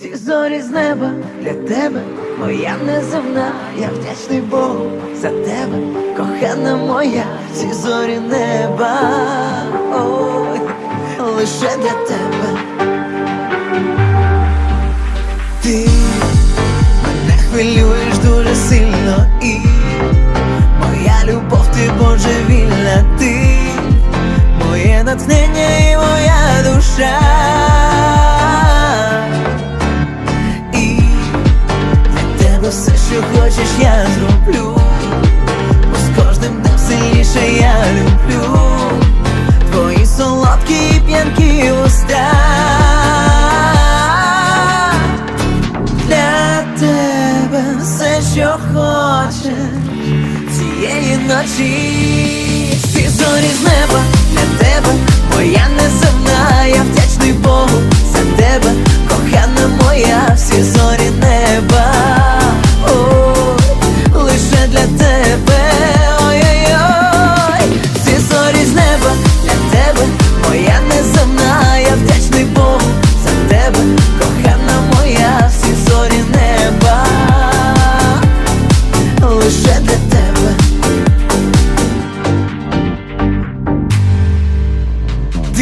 Всі зорі з неба для тебе, моя неземна, я вдячний Богу за тебе, кохана моя, всі зорі неба, ой, лише для тебе. Ти мене хвилюєш дуже сильно. І моя любов, ти божевільна, ти моє натхнення і моя душа. Все, що хочеш, я зроблю. Бо з кожним днем сильніше я люблю твої солодкі п'янки уста. Для тебе все, що хочеш цієї ночі,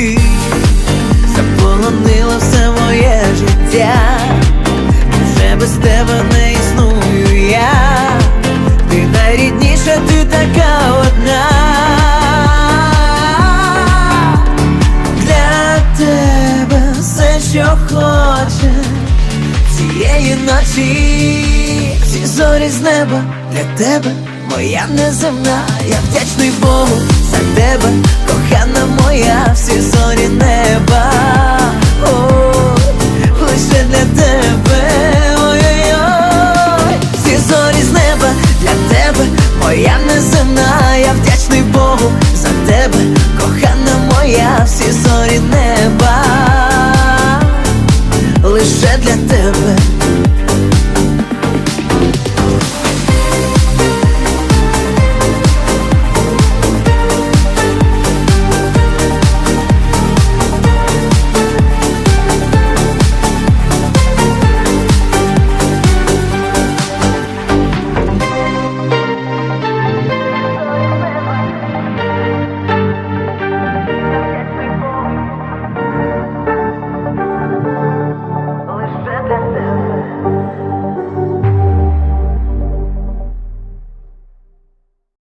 Ти заполонила все моє життя, вже без тебе не існую я, ти найрідніша, ти така одна. Для тебе все, що хочеш цієї ночі, всі зорі з неба для тебе, моя неземна, я вдячний Богу лише для тебе.